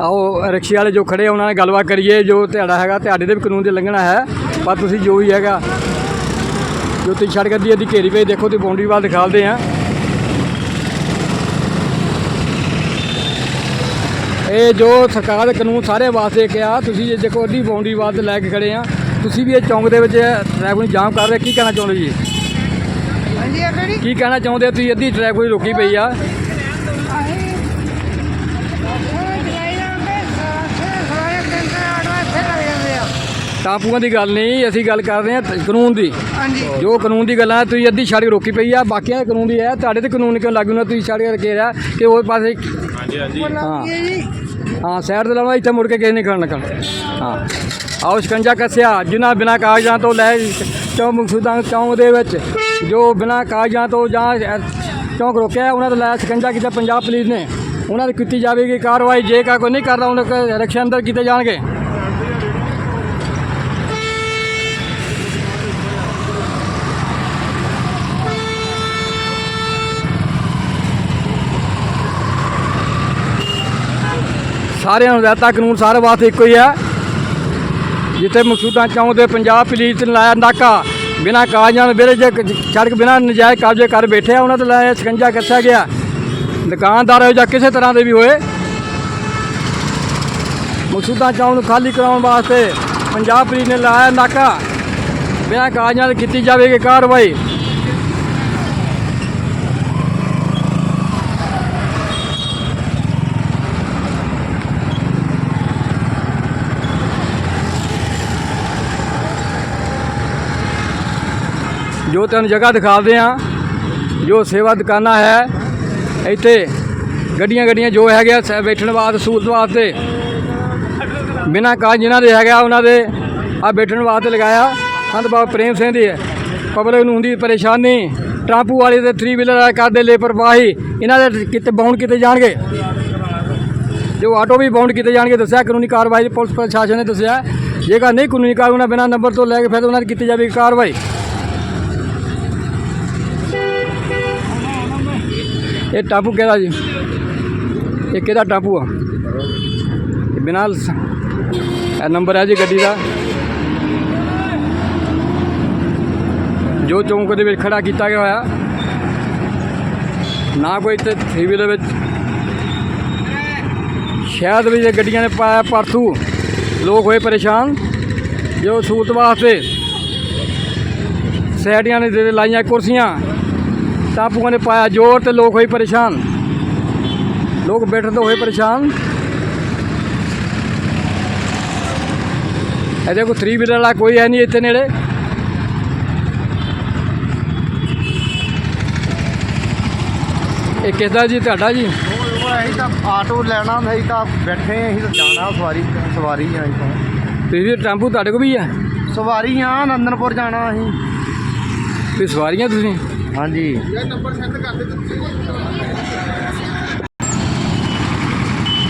ਆਓ, ਰਿਕਸ਼ੇ ਵਾਲੇ ਜੋ ਖੜੇ ਉਹਨਾਂ ਨਾਲ ਗੱਲਬਾਤ ਕਰੀਏ, ਜੋ ਤੁਹਾਡਾ ਹੈਗਾ, ਤੁਹਾਡੇ ਦੇ ਵੀ ਕਾਨੂੰਨ ਦੇ ਲੰਘਣਾ ਹੈ, ਪਰ ਤੁਸੀਂ ਜੋ ਵੀ ਹੈਗਾ, ਜੋ ਤੁਸੀਂ ਸੜਕ ਅੱਧੀ ਅੱਧੀ ਘੇਰੀ ਪਈ, ਦੇਖੋ ਤੇ ਬਾਉਂਡਰੀ ਵਾਲ ਦਿਖਾਲਦੇ ਆ। ਇਹ ਜੋ ਸਰਕਾਰ ਦੇ ਕਾਨੂੰਨ ਸਾਰੇ ਵਾਸਤੇ ਕਿਹਾ ਤੁਸੀਂ ਇਹ ਦੇਖੋ ਅੱਧੀ ਬਾਉਂਡਰੀ ਵਾਲ ਤੇ ਲੈ ਕੇ ਖੜੇ ਆ, ਤੁਸੀਂ ਵੀ ਇਹ ਚੌਂਕ ਦੇ ਵਿੱਚ ਟ੍ਰੈਫਿਕ ਨੂੰ ਜਾਮ ਕਰ ਰਹੇ ਕੀ ਕਹਿਣਾ ਚਾਹੁੰਦੇ ਜੀ? ਕੀ ਕਹਿਣਾ ਚਾਹੁੰਦੇ ਹੋ? ਤੁਸੀਂ ਅੱਧੀ ਟ੍ਰੈਫਿਕ ਨੂੰ ਰੋਕੀ ਪਈ ਆ। ਟਾਪੂਆਂ ਦੀ ਗੱਲ ਨਹੀਂ ਅਸੀਂ ਗੱਲ ਕਰ ਰਹੇ ਹਾਂ ਕਾਨੂੰਨ ਦੀ। ਜੋ ਕਾਨੂੰਨ ਦੀ ਗੱਲਾਂ ਤੁਸੀਂ ਅੱਧੀ ਸੜਕ ਰੋਕੀ ਪਈ ਆ ਬਾਕੀਆਂ ਦੇ ਕਾਨੂੰਨ ਦੀ ਹੈ। ਤੁਹਾਡੇ ਤੇ ਕਾਨੂੰਨ ਕਿਉਂ ਲਾਗੂ ਨਾ ਤੁਸੀਂ ਸੜਕ ਰਕੇ ਰਿਹਾ ਕਿ ਉਹ ਪਾਸੇ ਹਾਂਜੀ ਹਾਂਜੀ। ਹਾਂ। ਹਾਂ ਸਾਈਡ ਤੇ ਲਾਉਣਾ ਇੱਥੇ ਮੁੜ ਕੇ ਕਿਸੇ ਨਹੀਂ ਕਰਨ ਲੱਗਣ ਹਾਂ। ਆਓ ਸ਼ਿਕੰਜਾ ਕੱਸਿਆ ਜਿਨ੍ਹਾਂ ਬਿਨਾਂ ਕਾਗਜ਼ਾਂ ਤੋਂ ਲੈ ਚੌਂ ਮਕਸੂਦਾਂ ਚੌਂਕ ਦੇ ਵਿੱਚ। ਜੋ ਬਿਨਾਂ ਕਾਗਜ਼ਾਂ ਤੋਂ ਜਾਂ ਚੌਂਕ ਰੋਕਿਆ ਉਹਨਾਂ ਦਾ ਲਾਇਆ ਸ਼ਿਕੰਜਾ ਕੀਤਾ ਪੰਜਾਬ ਪੁਲਿਸ ਨੇ। ਉਹਨਾਂ ਦੀ ਕੀਤੀ ਜਾਵੇਗੀ ਕਾਰਵਾਈ। ਜੇ ਕਾ ਕੋਈ ਨਹੀਂ ਕਰਦਾ, ਉਹਨਾਂ ਦੇ ਰਕਸ਼ਾ ਅੰਦਰ ਕੀਤੇ ਜਾਣਗੇ। ਸਾਰਿਆਂ ਨੂੰ ਹਦਾਇਤਾਂ ਕਾਨੂੰਨ ਸਾਰੇ ਵਾਸਤੇ ਇੱਕੋ ਹੀ ਹੈ। ਜਿੱਥੇ ਮਕਸੂਦਾਂ ਚੌਂਕ ਦੇ ਪੰਜਾਬ ਪੁਲਿਸ ਨੇ ਲਾਇਆ ਨਾਕਾ। ਬਿਨਾ ਕਾਗਜ਼ਾਂ ਦੇ ਵਿਰੇ ਜੇ ਸੜਕ ਬਿਨਾ ਨਜਾਇਜ਼ ਕਬਜ਼ੇ ਕਰ ਬੈਠੇ ਆ, ਉਹਨਾਂ ਤੇ ਲਾਇਆ ਸ਼ਿਕੰਜਾ ਕੱਸਿਆ ਗਿਆ। ਦੁਕਾਨਦਾਰ ਹੋਏ ਜਾਂ ਕਿਸੇ ਤਰ੍ਹਾਂ ਦੇ ਵੀ ਹੋਏ। ਮਕਸੂਦਾਂ ਚੌਂਕ ਨੂੰ ਖਾਲੀ ਕਰਾਉਣ ਵਾਸਤੇ ਪੰਜਾਬ ਪੁਲਿਸ ਨੇ ਲਾਇਆ ਨਾਕਾ। ਬਿਨਾ ਕਾਗਜ਼ਾਂ ਦੇ ਕੀਤੀ ਜਾਵੇਗੀ ਕਾਰਵਾਈ। ਜੋ ਤੁਹਾਨੂੰ ਜਗ੍ਹਾ ਦਿਖਾਉਂਦੇ ਆ ਜੋ ਸੇਵਾ ਦੁਕਾਨਾਂ ਹੈ, ਇੱਥੇ ਗੱਡੀਆਂ ਗੱਡੀਆਂ ਜੋ ਹੈਗੇ ਸ- ਬੈਠਣ ਵਾਸਤੇ ਸਹੂਲਤ ਵਾਸਤੇ। ਬਿਨਾਂ ਕਾਜ ਜਿਨ੍ਹਾਂ ਦੇ ਹੈਗਾ ਉਹਨਾਂ ਦੇ ਆ ਬੈਠਣ ਵਾਸਤੇ ਲਗਾਇਆ। ਸੰਤ ਬਾਬਾ ਪ੍ਰੇਮ ਸਿੰਘ ਦੀ ਹੈ। ਪਬਲਿਕ ਨੂੰ ਹੁੰਦੀ ਪਰੇਸ਼ਾਨੀ। ਟਰਾਂਪੂ ਵਾਲੇ ਤੇ 3 ਵੀਲਰ ਕਰਦੇ ਲੇਪਰਵਾਹੀ ਇਹਨਾਂ ਦੇ ਕਿਤੇ ਬਾਉਂਡ ਕੀਤੇ ਜਾਣਗੇ। ਜੋ ਆਟੋ ਵੀ ਬਾਉਂਡ ਕੀਤੇ ਜਾਣਗੇ, ਦੱਸਿਆ ਕਾਨੂੰਨੀ ਕਾਰਵਾਈ ਪੁਲਿਸ ਪ੍ਰਸ਼ਾਸਨ ਨੇ ਦੱਸਿਆ। ਜੇਕਰ ਨਹੀਂ ਕਾਨੂੰਨੀ ਕਾਰਵਾਈ ਬਿਨਾਂ ਨੰਬਰ ਤੋਂ ਲੈ ਕੇ ਫਿਰ ਉਹਨਾਂ ਦੀ ਕੀਤੀ ਜਾਵੇਗੀ ਕਾਰਵਾਈ। ਇਹ ਟਾਪੂ ਕਿਹਦਾ ਜੀ? ਇਹ ਕਿਹਦਾ ਟਾਪੂ ਆ? ਇਹ ਬਿਨਾਂ ਇਹ ਨੰਬਰ ਹੈ ਜੀ ਗੱਡੀ ਦਾ। ਜੋ ਚੌਂਕ ਦੇ ਵਿੱਚ ਖੜਾ ਕੀਤਾ ਗਿਆ ਹੋਇਆ। ਨਾ ਕੋਈ ਇੱਥੇ ਥੀਵੀ ਦੇ ਵਿੱਚ। ਸ਼ਾਇਦ ਵੀ ਜੇ ਗੱਡੀਆਂ ਨੇ ਪਾਇਆ ਪਰਥੂ। ਲੋਕ ਹੋਏ ਪਰੇਸ਼ਾਨ। ਜੋ ਸਹੂਲਤ ਵਾਸਤੇ ਸੈਡੀਆਂ ਨੇ ਦੇ ਲਾਈਆਂ ਕੁਰਸੀਆਂ। ਟਾਪੂਆਂ ਨੇ ਪਾਇਆ ਜ਼ੋਰ ਤੇ ਲੋਕ ਹੋਏ ਪਰੇਸ਼ਾਨ। ਲੋਕ ਬੈਠੇ ਤੋਂ ਹੋਏ ਪਰੇਸ਼ਾਨ। ਇਹਦੇ ਕੋ 3 ਵੀਲਰ ਵਾਲਾ ਕੋਈ ਹੈ ਨਹੀਂ ਇੱਥੇ ਨੇੜੇ। ਇਹ ਕਿਸਦਾ ਜੀ ਤੁਹਾਡਾ ਜੀ? ਉਹ ਅਸੀਂ ਤਾਂ ਆਟੋ ਲੈਣਾ ਅਸੀਂ ਤਾਂ ਬੈਠੇ ਅਸੀਂ ਤਾਂ ਜਾਣਾ ਸਵਾਰੀ ਸਵਾਰੀ ਆ ਅਸੀਂ ਤਾਂ ਤੁਸੀਂ ਟੈਂਪੂ ਤੁਹਾਡੇ ਕੋ ਵੀ ਹੈ? ਸਵਾਰੀ ਆ ਨੰਦਨਪੁਰ ਜਾਣਾ ਅਸੀਂ। ਤੇ ਸਵਾਰੀਆਂ ਤੁਸੀਂ? ਹਾਂਜੀ।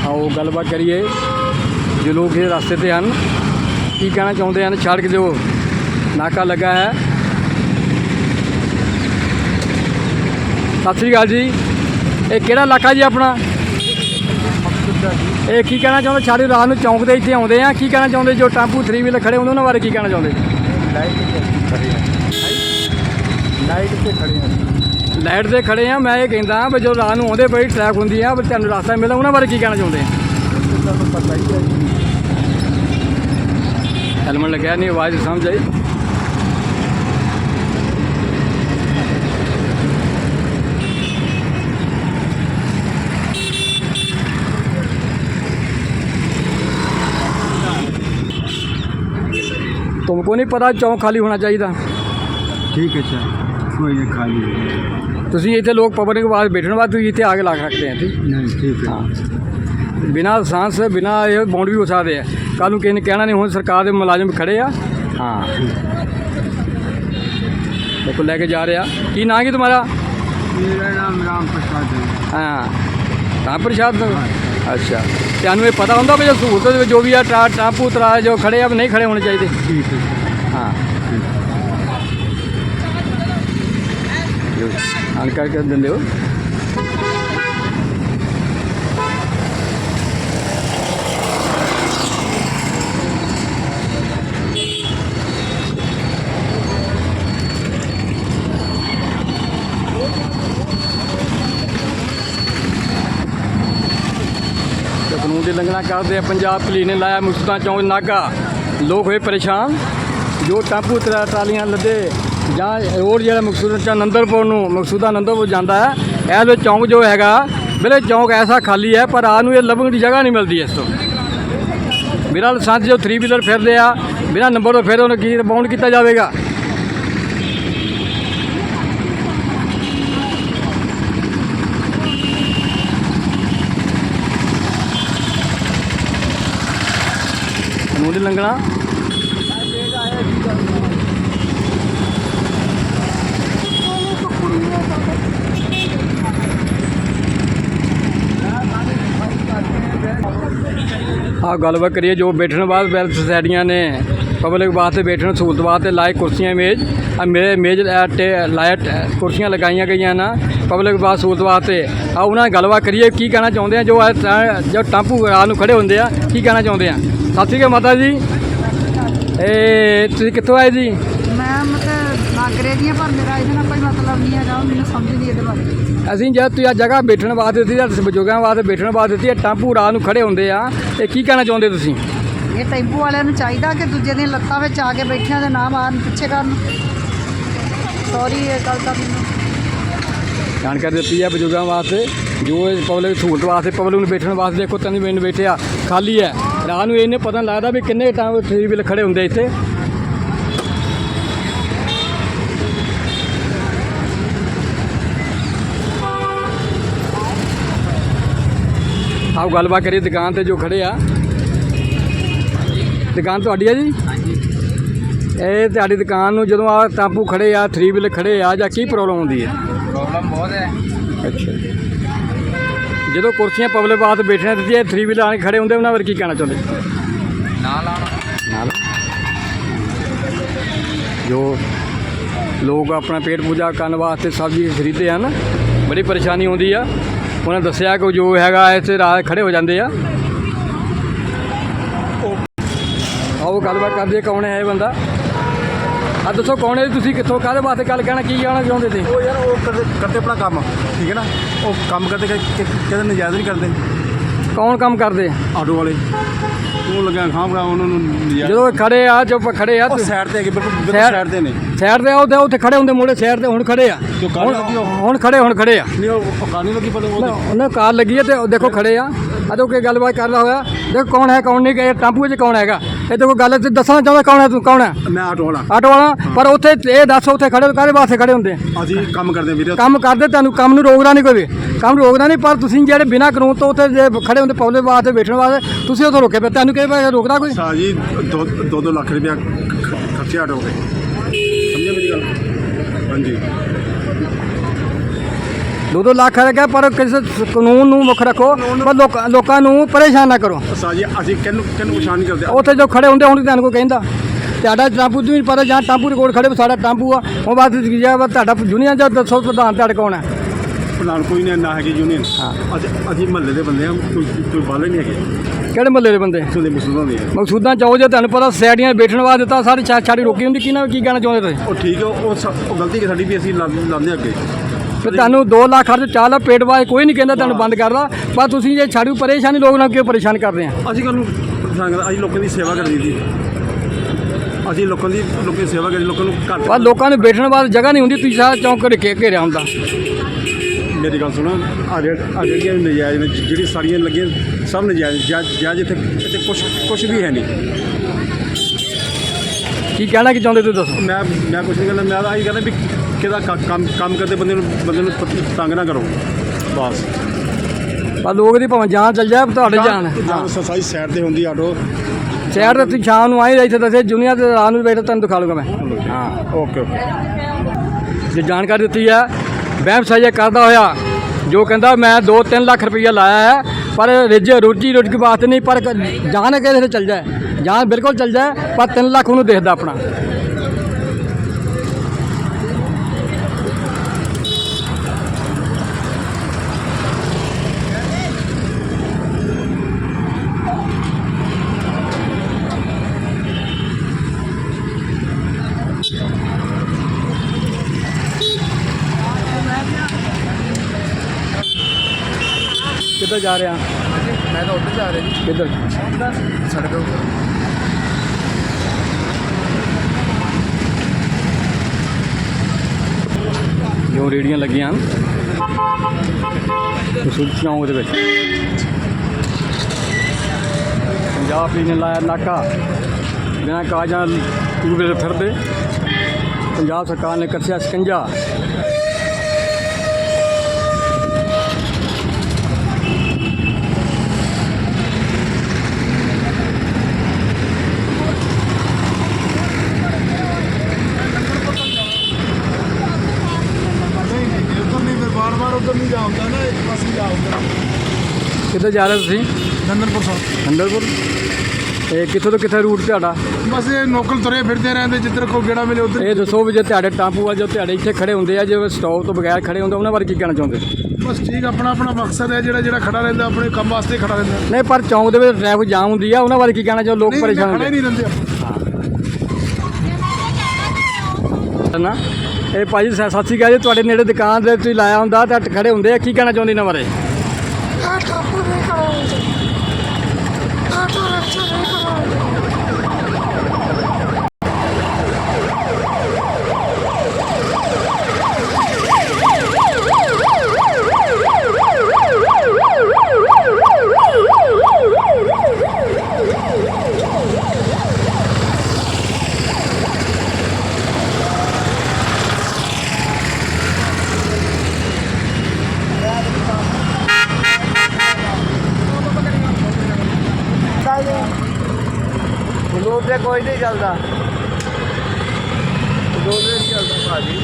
ਆਓ ਗੱਲਬਾਤ ਕਰੀਏ। ਜੋ ਲੋਕ ਇਹ ਰਸਤੇ ਤੇ ਹਨ। ਕੀ ਕਹਿਣਾ ਚਾਹੁੰਦੇ ਹਨ? ਸੜਕ ਜੋ ਨਾਕਾ ਲੱਗਾ ਹੈ। ਸਤਿ ਸ੍ਰੀ ਅਕਾਲ ਜੀ। ਇਹ ਕਿਹੜਾ ਇਲਾਕਾ ਜੀ ਆਪਣਾ? ਇਹ ਕੀ ਕਹਿਣਾ ਚਾਹੁੰਦੇ? ਸਾਰੇ ਰਾਤ ਨੂੰ ਚੌਂਕ ਦੇ ਇੱਥੇ ਆਉਂਦੇ ਆ। ਕੀ ਕਹਿਣਾ ਚਾਹੁੰਦੇ? ਜੋ ਟੈਂਪੂ 3 ਵੀਲਰ ਖੜੇ ਹੁੰਦੇ, ਉਹਨਾਂ ਬਾਰੇ ਕੀ ਕਹਿਣਾ ਚਾਹੁੰਦੇ? ਲਾਈਟ ਤੇ ਖੜੇ ਆ ਲਾਈਟ ਤੇ ਖੜੇ ਆ ਲਾਈਟ ਤੇ ਖੜੇ ਆ ਮੈਂ ਇਹ ਕਹਿੰਦਾ ਵੀ ਜੋ ਰਾਤ ਨੂੰ ਆਉਂਦੇ ਬਈ ਟ੍ਰੈਫਿਕ ਹੁੰਦੀ ਆ ਵੀ ਤੁਹਾਨੂੰ ਰਸਤਾ ਮਿਲਦਾ ਉਹਨਾਂ ਬਾਰੇ ਕੀ ਕਹਿਣਾ ਚਾਹੁੰਦੇ ਆ ਤੁਹਾਨੂੰ ਪਤਾ ਹੀ ਹੈ ਜੀ ਹੈਲਮਟ ਲੱਗਿਆ ਨਹੀਂ ਆਵਾਜ਼ ਸਮਝ ਆਈ तुमको नहीं पता चौक खाली होना चाहिए ਠੀਕ ਹੈ ਸਰ ਕੋਈ ਨਹੀਂ ਖਾਲੀ ਤੁਸੀਂ ਇੱਥੇ ਲੋਕ ਪਬਲਿਕ ਵਾਸਤੇ ਬੈਠਣ ਵਾਸਤੇ ਤੁਸੀਂ ਇੱਥੇ ਆਗੇ ਲਾ ਸਕਦੇ ਆ ਠੀਕ ਨਹੀਂ ਠੀਕ ਹੈ। ਹਾਂ। ਬਿਨਾਂ ਲਾਇਸੈਂਸ ਬਿਨਾਂ ਇਹ ਬੌਂਡ ਵੀ ਹੋ ਸਕਦੇ ਆ। ਕੱਲ ਨੂੰ ਕਿਸੇ ਨੇ ਕਹਿਣਾ ਨਹੀਂ ਹੁਣ ਸਰਕਾਰ ਦੇ ਮੁਲਾਜ਼ਮ ਖੜੇ ਆ। ਹਾਂ। ਦੇਖੋ ਲੈ ਕੇ ਜਾ ਰਿਹਾ। ਕੀ ਨਾਂ ਕੀ ਤੁਹਾਡਾ? ਮੇਰਾ ਨਾਮ ਰਾਮ ਪ੍ਰਸਾਦ ਹੈ। ਹਾਂ। ਤਾਂ ਪ੍ਰਸ਼ਾਦ? ਅੱਛਾ। ਤੁਹਾਨੂੰ ਇਹ ਪਤਾ ਹੁੰਦਾ ਵੀ ਜੋ ਸਹੂਲਤ ਦੇ ਵਿੱਚ ਜੋ ਵੀ ਆ ਟਾਪੂ ਤਰਾ ਜੋ ਖੜੇ ਆ ਵੀ ਨਹੀਂ ਖੜੇ ਹੋਣੇ ਚਾਹੀਦੇ? ਠੀਕ ਹੈ। ਹਾਂ ਹਾਂ ਕਰਕੇ ਦਿੰਦੇ ਹੋ। ਕਾਨੂੰਨ ਦੀ ਲੰਘਣਾ ਕਰਦੇ ਆ, ਪੰਜਾਬ ਪੁਲਿਸ ਨੇ ਲਾਇਆ ਮੁਕਤਾਂ ਚੌਂਕ ਨਾਗਾ ਲੋਕ ਹੋਏ ਪਰੇਸ਼ਾਨ। ਜੋ ਟਾਪੂ ਤਰਾ ਟਰਾਲੀਆਂ ਲੱਦੇ ਜਾਂ ਰੋਡ ਜਿਹੜਾ ਮਕਸੂਦ ਚ ਨੰਦਰਪੁਰ ਨੂੰ, ਮਕਸੂਦਾ ਨੰਦਰਪੁਰ ਜਾਂਦਾ ਹੈ ਇਹ ਚੌਂਕ ਜੋ ਹੈਗਾ, ਬਿਲੇ ਚੌਂਕ ਐਸਾ ਖਾਲੀ ਹੈ, ਪਰ ਆ ਨੂੰ ਇਹ ਲੱਭਣ ਦੀ ਜਗ੍ਹਾ ਨਹੀਂ ਮਿਲਦੀ ਇਸ ਤੋਂ। ਮੇਰਾ ਸੰਤ ਜੋ 3 ਵੀਲਰ ਫਿਰਦੇ ਆ ਬਿਨਾਂ ਨੰਬਰ ਤੋਂ ਫਿਰ ਉਹਨੂੰ ਕੀ ਬਾਉਂਡ ਕੀਤਾ ਜਾਵੇਗਾ? ਕਾਨੂੰਨ ਲੰਘਣਾ। ਆਹ ਗੱਲਬਾਤ ਕਰੀਏ ਜੋ ਬੈਠਣ ਬਾਅਦ ਵੈਲਥ ਸੁਸਾਇਟੀਆਂ ਨੇ। ਪਬਲਿਕ ਵਾਸਤੇ ਬੈਠਣ ਸਹੂਲਤ ਵਾਸਤੇ ਲਾਏ ਕੁਰਸੀਆਂ ਮੇਜ਼। ਮੇਰੇ ਮੇਜ਼ ਲਾਇਟ ਕੁਰਸੀਆਂ ਲਗਾਈਆਂ ਗਈਆਂ ਨਾ ਪਬਲਿਕ ਵਾਸਤੇ ਸਹੂਲਤ ਵਾਸਤੇ। ਆ ਉਹਨਾਂ ਨਾਲ ਗੱਲਬਾਤ ਕਰੀਏ, ਕੀ ਕਹਿਣਾ ਚਾਹੁੰਦੇ ਆ? ਜੋ ਇਹ ਜੋ ਟਾਂਪੂ ਰਾਤ ਨੂੰ ਖੜੇ ਹੁੰਦੇ ਆ, ਕੀ ਕਹਿਣਾ ਚਾਹੁੰਦੇ ਆ? ਸਤਿ ਸ਼੍ਰੀ ਅਕਾਲ ਮਾਤਾ ਜੀ। ਇਹ ਤੁਸੀਂ ਕਿੱਥੋਂ ਆਏ ਜੀ? ਮੈਂ ਮਤਲਬ ਨਾਗਰੇ ਦੀਆਂ ਪਰ ਮੇਰਾ ਇਹਦੇ ਨਾਲ ਕੋਈ ਮਤਲਬ ਨਹੀਂ ਹੈਗਾ ਮੈਨੂੰ ਸਮਝ ਨਹੀਂ ਇਹਦੇ ਬਾਰੇ ਅਸੀਂ ਜਦ ਤੁਸੀਂ ਆ ਜਗ੍ਹਾ ਬੈਠਣ ਵਾਸਤੇ ਦਿੱਤੀ ਆ ਬਜ਼ੁਰਗਾਂ ਵਾਸਤੇ ਬੈਠਣ ਵਾਸਤੇ ਦਿੱਤੀ ਆ ਟਾਂਪੂ ਰਾਤ ਨੂੰ ਖੜੇ ਹੁੰਦੇ ਆ ਇਹ ਕੀ ਕਹਿਣਾ ਚਾਹੁੰਦੇ ਤੁਸੀਂ? ਇਹ ਟੈਂਪੂ ਵਾਲਿਆਂ ਨੂੰ ਚਾਹੀਦਾ ਕਿ ਦੂਜੇ ਦੀਆਂ ਲੱਤਾਂ ਵਿੱਚ ਆ ਕੇ ਬੈਠਿਆਂ ਦੇ ਨਾ ਮਾਰਨ ਪਿੱਛੇ ਕਰਨ। ਸੌਰੀ ਇਹ ਗੱਲ ਤਾਂ ਮੈਨੂੰ ਜਾਣਕਾਰੀ ਦਿੱਤੀ ਹੈ ਬਜ਼ੁਰਗਾਂ ਵਾਸਤੇ ਜੋ ਇਹ ਪਬਲਿਕ ਸਹੂਲਤ ਵਾਸਤੇ ਪਬਲਿਕ ਨੂੰ ਬੈਠਣ ਵਾਸਤੇ ਦੇਖੋ ਤਿੰਨ ਮਿੰਟ ਬੈਠੇ ਆ ਖਾਲੀ ਹੈ। ਰਾਤ ਨੂੰ ਇਹਨੇ ਪਤਾ ਨਹੀਂ ਲੱਗਦਾ ਵੀ ਕਿੰਨੇ ਟਾਈਮ ਥ੍ਰੀ ਵੀਲ ਖੜੇ ਹੁੰਦੇ ਇੱਥੇ। ਆਓ ਗੱਲਬਾਤ ਕਰੀਏ ਦੁਕਾਨ ਤੇ ਜੋ ਖੜੇ ਆ। ਦੁਕਾਨ ਤੁਹਾਡੀ ਹੈ ਜੀ? ਇਹ ਤੁਹਾਡੀ ਦੁਕਾਨ ਨੂੰ ਜਦੋਂ ਆ ਟਾਂਪੂ ਖੜੇ ਆ ਥ੍ਰੀ ਵੀਲ ਖੜੇ ਆ ਜਾਂ ਕੀ ਪ੍ਰੋਬਲਮ ਹੁੰਦੀ ਹੈ ਪ੍ਰੋਬਲਮ ਬਹੁਤ ਹੈ। ਅੱਛਾ ਜਦੋਂ ਕੁਰਸੀਆਂ ਪਬਲਿਕ ਬਾਤ ਬੈਠਣੇ ਦਿੱਤੀਆਂ ਥ੍ਰੀ ਵੀਲਰ ਆਣ ਕੇ ਖੜੇ ਹੁੰਦੇ ਉਹਨਾਂ ਬਾਰੇ ਕੀ ਕਹਿਣਾ ਚਾਹੁੰਦੇ? ਨਾ ਲਾਉਣਾ ਨਾਲ। ਜੋ ਲੋਕ ਆਪਣਾ ਪੇਟ ਪੂਜਾ ਕਰਨ ਵਾਸਤੇ ਸਬਜ਼ੀ ਖਰੀਦਦੇ ਹਨ ਬੜੀ ਪਰੇਸ਼ਾਨੀ ਆਉਂਦੀ ਆ। ਉਹਨਾਂ ਦੱਸਿਆ ਕਿ ਜੋ ਹੈਗਾ ਇੱਥੇ ਰਾਤ ਖੜੇ ਹੋ ਜਾਂਦੇ ਆ। ਆਓ ਗੱਲਬਾਤ ਕਰਦੇ ਕੌਣ ਹੈ ਇਹ ਬੰਦਾ। ਆ ਦੱਸੋ ਕੌਣ ਹੈ ਜੀ? ਤੁਸੀਂ ਕਿੱਥੋਂ, ਕਾਹਦੇ ਵਾਸਤੇ ਗੱਲ ਕਹਿਣਾ, ਕੀ ਕਹਿਣਾ ਚਾਹੁੰਦੇ ਸੀ ਉਹ ਯਾਰ ਉਹ ਕਰਦੇ ਕਰਦੇ ਆਪਣਾ ਕੰਮ, ਠੀਕ ਹੈ ਨਾ? ਉਹ ਕੰਮ ਕਰਦੇ ਕਿ- ਕਿ- ਕਿਤੇ ਨਜਾਇਜ਼ ਨਹੀਂ ਕਰਦੇ? ਕੌਣ ਕੰਮ ਕਰਦੇ ਆਟੋ ਵਾਲੇ। ਉਹ ਲੱਗਿਆ ਖਾ ਉਹਨਾਂ ਨੂੰ ਜਦੋਂ ਇਹ ਖੜੇ ਆ ਜੋ ਖੜੇ ਆ ਉਹ ਸਾਈਡ ਤੇ ਬਿਲਕੁਲ ਬਿਲਕੁਲ ਸਾਈਡ- ਤੇ ਨੇ। ਸਾਈਡ ਤੇ ਆਉਦੇ ਉੱਥੇ ਖੜੇ ਹੁੰਦੇ ਮੋੜੇ ਸਾਈਡ ਤੇ ਹੁਣ ਖੜੇ ਆ। ਜੋ ਕਾਰ ਲੱਗੀ ਉਹ- ਹੁਣ ਹੁਣ ਖੜੇ ਹੁਣ ਖੜੇ ਆ। ਨਹੀਂ ਉਹ ਕਾਰ ਨਹੀਂ ਲੱਗੀ ਪਰ ਉਹ ਉਹਨਾਂ ਕਾਰ ਲੱਗੀ ਹੈ ਤੇ ਉਹ ਦੇਖੋ ਖੜੇ ਆ। ਅਜੋ ਕੋਈ ਗੱਲਬਾਤ ਕਰਦਾ ਹੋਇਆ। ਦੇਖੋ ਕੌਣ ਹੈ ਕੌਣ ਨਹੀਂ ਕਿ ਇਹ ਟਾਂਪੂ 'ਚ ਕੌਣ ਹੈਗਾ? ਇਹ ਦੇਖੋ ਗੱਲ ਤੇ ਦੱਸਣਾ ਚਾਹੁੰਦਾ ਕੌਣ ਹੈ ਤੂੰ ਕੌਣ ਹੈ? ਮੈਂ ਆਟੋ ਵਾਲਾ। ਆਟੋ ਵਾਲਾ ਪਰ ਉੱਥੇ ਇਹ ਦੱਸ ਉੱਥੇ ਖੜੇ ਕਾਹਦੇ ਵਾਸਤੇ ਖੜੇ ਹੁੰਦੇ? ਆ? ਅਸੀਂ ਕੰਮ ਕਰਦੇ ਵੀਰੇ। ਕੰਮ ਕਰਦੇ ਤੁਹਾਨੂੰ ਕੰਮ ਨੂੰ ਰੋਕਦਾ ਨਹੀਂ ਕੋਈ ਵੀ। ਕੰਮ ਰੋਕਦਾ ਨਹੀਂ ਪਰ ਤੁਸੀਂ ਜਿਹੜੇ ਬਿਨਾਂ ਕਾਨੂੰਨ ਤੋਂ ਉੱਥੇ ਜੇ ਖੜੇ ਹੁੰਦੇ ਪਬਲਿਕ ਵਾਸਤੇ ਬੈਠਣ ਵਾਸਤੇ ਤੁਸੀਂ ਉੱਥੋਂ ਰੋਕੇ ਪਏ ਤੁਹਾਨੂੰ ਕਿਹੜੇ ਪਾਸੇ ਰੋਕਦਾ ਕੋਈ? ਸਾਹ ਜੀ ਦੋ ਦੋ ਦੋ ਲੱਖ ਰੁਪਇਆ ਖਰਚੇ ਆਟੋ ਤੇ ਸਮਝਿਆ ਮੇਰੀ ਗੱਲ? ਹਾਂਜੀ। ਲੱਖ ਹੈਗਾ ਪਰ ਕਿਸੇ ਕਾਨੂੰਨ ਨੂੰ ਮੁੱਖ ਰੱਖੋ ਪਰ ਲੋਕਾਂ ਨੂੰ ਪਰੇਸ਼ਾਨ ਨਾ ਕਰੋ। ਜੀ ਅਸੀਂ ਕਰਦੇ? ਉੱਥੇ ਜੋ ਖੜੇ ਹੁੰਦੇ ਹੁਣ ਤੁਹਾਨੂੰ ਕੋਈ ਕਹਿੰਦਾ। ਤੁਹਾਡਾ ਟਾਂਪੂ ਤੁਸੀਂ ਪਤਾ ਜਾਂ ਟਾਂਪੂ ਦੇ ਕੋਲ ਖੜੇ ਸਾਡਾ ਟਾਂਪੂ ਆ। ਉਹ ਬਾਅਦ ਵਿੱਚ ਕੀ ਆ, ਤੁਹਾਡਾ ਯੂਨੀਅਨ ਜਾਂ ਦੱਸੋ ਪ੍ਰਧਾਨ ਤੁਹਾਡੇ ਕੌਣ ਹੈ ਪ੍ਰਧਾਨ ਕੋਈ ਨਹੀਂ ਨਾ ਹੈਗੇ ਯੂਨੀਅਨ ਅਸੀਂ ਅਸੀਂ ਮਹੱਲੇ ਦੇ ਬੰਦੇ ਆ ਕੋਈ ਕੋਈ ਬਾਲੇ ਨਹੀਂ ਹੈਗੇ। ਕਿਹੜੇ ਮਹੱਲੇ ਦੇ ਬੰਦੇ? ਇੱਥੋਂ ਦੇ ਮੁਸਲਮਾਨ ਮਕਸੂਦਾਂ ਚਾਹੋ ਜੇ ਤੁਹਾਨੂੰ ਪਤਾ ਸੋਸਾਇਟੀਆਂ ਬੈਠਣ ਵਾਸਤੇ ਦਿੱਤਾ ਸਾਰੀ ਛਾ ਛਾੜੀ ਰੋਕੀ ਹੁੰਦੀ ਕੀ ਨਾ ਕੀ ਕਹਿਣਾ ਚਾਹੁੰਦੇ ਤੁਸੀਂ? ਉਹ ਠੀਕ ਹੈ ਉਹ ਸ- ਉਹ ਗਲਤੀ ਕਿ ਸਾਡੀ ਵੀ ਅਸੀਂ ਲਾ- ਲਾਉਂਦੇ ਅੱਗੇ। ਤੇ ਤੁਹਾਨੂੰ 2 ਲੱਖ ਖਰਚ ਚਾਹ ਲਾ ਪੇਟ ਵਾਸਤੇ ਕੋਈ ਨਹੀਂ ਕਹਿੰਦਾ ਤੁਹਾਨੂੰ ਬੰਦ ਕਰਦਾ ਪਰ ਤੁਸੀਂ ਜੇ ਛਾੜੂ ਪਰੇਸ਼ਾਨੀ ਲੋਕ ਨਾਲ ਕਿਉਂ ਪਰੇਸ਼ਾਨ ਕਰਦੇ ਆ? ਅਸੀਂ ਕਾਨੂੰ ਪਰੇਸ਼ਾਨ ਕਰਦਾ ਅਸੀਂ ਲੋਕਾਂ ਦੀ ਸੇਵਾ ਕਰਦੀ ਸੀ। ਅਸੀਂ ਲੋਕਾਂ ਦੀ ਲੋਕਾਂ ਦੀ ਸੇਵਾ ਕਰੀ ਲੋਕਾਂ ਨੂੰ ਘੱਟ ਪਰ ਲੋਕਾਂ ਨੂੰ ਬੈਠਣ ਵਾਸਤੇ ਜਗ੍ਹਾ ਨਹੀਂ ਹੁੰਦੀ ਤੁਸੀਂ ਸਾਰਾ ਚੌਂਕ ਘੇ ਘੇਰਿਆ ਹੁੰਦਾ। ਮੇਰੀ ਗੱਲ ਸੁਣੋ ਆ ਜਿਹੜੀਆਂ ਨਜਾਇਜ਼ ਨੇ ਜਿਹੜੀ ਸਾਰੀਆਂ ਲੱਗੀਆਂ ਸਭ ਨਜਾਇਜ਼ ਜਾ ਜਾਇਜ਼ ਇੱਥੇ ਇੱਥੇ ਕੁਛ ਕੁਛ ਵੀ ਹੈ ਨਹੀਂ। ਕੀ ਕਹਿਣਾ ਕੀ ਚਾਹੁੰਦੇ ਤੁਸੀਂ ਦੱਸੋ? ਮੈਂ ਮੈਂ ਕੁਛ ਨਹੀਂ ਕਹਿੰਦਾ ਮੈਂ ਤਾਂ ਆਹੀ ਕਹਿੰਦਾ ਵੀ ਕਿਹਦਾ ਕੰਮ ਕੰਮ ਕਰਦੇ ਬੰਦੇ ਨੂੰ ਬੰਦੇ ਨੂੰ ਤ- ਤੰਗ ਨਾ ਕਰੋ। ਬਸ। ਪਰ ਲੋਕ ਦੀ ਭਾਵੇਂ ਜਾਨ ਚੱਲ ਜਾਏ ਤੁਹਾਡੇ ਜਾਨ ਹੈ। ਜਾਨ ਸਾਰੀ ਸਾਈਡ ਤੇ ਹੁੰਦੀ ਆਟੋ। ਸ਼ਹਿਰ ਦੇ ਤੁਸੀਂ ਸ਼ਾਮ ਨੂੰ ਆਏ ਇੱਥੇ ਦੱਸੇ ਜੁਨੀਅਰ ਦੇ ਰਾਤ ਨੂੰ ਬੈਠੇ ਤੁਹਾਨੂੰ ਦਿਖਾ ਲੂਗਾ ਮੈਂ। ਹਾਂ। Okay okay. ਜੇ ਜਾਣਕਾਰੀ ਦਿੱਤੀ ਹੈ ਵਹਿਮ ਸਾਜੇ ਕਰਦਾ ਹੋਇਆ, ਜੋ ਕਹਿੰਦਾ ਮੈਂ 2-3 ਲੱਖ ਰੁਪਈਆ ਲਾਇਆ ਹੈ, ਪਰ ਰਿਜ ਰੋਜੀ ਰੋਟੀ ਵਾਸਤੇ ਨਹੀਂ, ਪਰ ਕ- ਜਾਨ ਕੇ ਤੇ ਚੱਲ ਜਾਏ। ਜਾਨ ਬਿਲਕੁਲ ਚੱਲ ਜਾਏ, ਪਰ 3 ਲੱਖ ਉਹਨੂੰ ਦੇਖਦਾ ਆਪਣਾ। ਕਿੱਧਰ ਜਾ ਰਿਹਾ ਮੈਂ ਤਾਂ ਉੱਧਰ ਜਾ ਰਿਹਾ ਜੀ ਕਿੱਧਰ ਸੜਕ ਉੱਪਰ ਜੋ ਰੇੜੀਆਂ ਲੱਗੀਆਂ ਹਨ ਮਸੂਦ ਚੌਂਕ ਦੇ ਵਿੱਚ ਪੰਜਾਬ ਪੁਲਿਸ ਨੇ ਲਾਇਆ ਨਾਕਾ ਬਿਨਾਂ ਕਾਜਾਂ ਟੂਬੇ ਫਿਰਦੇ ਪੰਜਾਬ ਸਰਕਾਰ ਨੇ ਕੱਸਿਆ ਸਕੰਜਾ ਉਧਰ ਨਹੀਂ ਫਿਰ ਬਾਰ ਬਾਰ ਉਧਰ ਨਹੀਂ ਜਾਉਂਦਾ ਨਾ ਇੱਕ ਪਾਸੇ ਜਾਉਂਦਾ ਕਿੱਧਰ ਜਾ ਰਹੇ ਤੁਸੀਂ? ਨੰਦਨਪੁਰ ਸਾਹਿਬ। ਹੰਡਲਪੁਰ ਇਹ ਕਿੱਥੋਂ ਤੋਂ ਕਿੱਥੇ ਰੂਟ ਤੁਹਾਡਾ? ਬਸ ਇਹ ਲੋਕਲ ਤੁਰੇ ਫਿਰਦੇ ਰਹਿੰਦੇ ਜਿੱਧਰ ਕੋ ਗੇੜਾ ਮਿਲੇ ਉਧਰ। ਇਹ ਦੱਸੋ ਵੀ ਜੇ ਤੁਹਾਡੇ ਟਾਂਪੂ ਆ ਜੋ ਤੁਹਾਡੇ ਇੱਥੇ ਖੜੇ ਹੁੰਦੇ ਆ ਜੇ ਸਟਾਪ ਤੋਂ ਬਗੈਰ ਖੜੇ ਹੁੰਦੇ ਉਹਨਾਂ ਬਾਰੇ ਕੀ ਕਹਿਣਾ ਚਾਹੁੰਦੇ? ਬਸ ਠੀਕ ਆਪਣਾ ਆਪਣਾ ਮਕਸਦ ਹੈ ਜਿਹੜਾ ਜਿਹੜਾ ਖੜਾ ਰਹਿੰਦਾ ਆਪਣੇ ਕੰਮ ਵਾਸਤੇ ਖੜਾ ਰਹਿੰਦਾ। ਨਹੀਂ ਪਰ ਚੌਂਕ ਦੇ ਵਿੱਚ ਟ੍ਰੈਫਿਕ ਜਾਮ ਹੁੰਦੀ ਆ ਉਹਨਾਂ ਬਾਰੇ ਕੀ ਕਹਿਣਾ ਚਾਹੋ ਲੋਕ ਨਹੀਂ ਪਰੇਸ਼ਾਨ ਖੜੇ ਹੁੰਦੇ ਨਹੀਂ ਰਹਿੰਦੇ ਆਪਾਂ। ਨਾ ਇਹ ਭਾਜੀ ਸ- ਸਤਿ ਸ਼੍ਰੀ ਅਕਾਲ ਜੀ ਤੁਹਾਡੇ ਨੇੜੇ ਦੁਕਾਨ ਦੇ ਤੁਸੀਂ ਲਾਇਆ ਹੁੰਦਾ ਤਾਂ ਖੜੇ ਹੁੰਦੇ ਆ ਕੀ ਕਹਿਣਾ ਚਾਹੁੰਦੇ ਇਹਨਾਂ ਬਾਰੇ? 他说不能 ਚੱਲਦਾ। ਲੋਕ ਨਹੀਂ ਚੱਲਦਾ ਭਾਜੀ।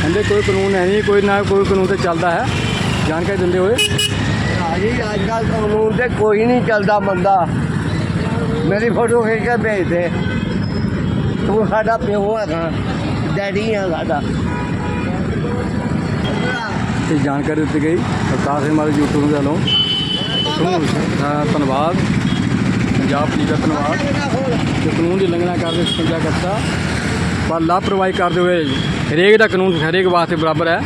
ਕਹਿੰਦੇ ਕੋਈ ਕਾਨੂੰਨ ਹੈ ਨਹੀਂ ਕੋਈ ਨਾ ਕੋਈ ਕਾਨੂੰਨ ਤੇ ਚੱਲਦਾ ਹੈ। ਜਾਣਕਾਰੀ ਦਿੰਦੇ ਹੋਏ। ਭਾਜੀ ਅੱਜ ਕੱਲ੍ਹ ਕਾਨੂੰਨ ਤੇ ਕੋਈ ਨਹੀਂ ਚੱਲਦਾ ਬੰਦਾ। ਮੇਰੀ ਫੋਟੋ ਖਿੱਚ ਕੇ ਭੇਜ ਦੇ। ਤੂੰ ਸਾਡਾ ਪਿਓ ਹੈਗਾ ਡੈਡੀ ਆ ਸਾਡਾ। ਇਹ ਜਾਣਕਾਰੀ ਦਿੱਤੀ ਗਈ। ਅਵਤਾਰ ਸਿੰਘ ਮਾਰੇ YouTube ਦੇ ਵੱਲੋਂ ਦਾ ਧੰਨਵਾਦ। ਪੰਜਾਬ ਪੁਲਿਸ ਦਾ ਧੰਨਵਾਦ। ਤੇ ਕਾਨੂੰਨ ਦੀ ਉਲੰਘਣਾ ਕਰਦੇ ਸਕੰਜਾ ਕਰਤਾ ਪਰ ਲਾਪਰਵਾਹੀ ਕਰਦੇ ਹੋਏ ਹਰੇਕ ਦਾ ਕਾਨੂੰਨ ਹਰੇਕ ਵਾਸਤੇ ਬਰਾਬਰ ਹੈ।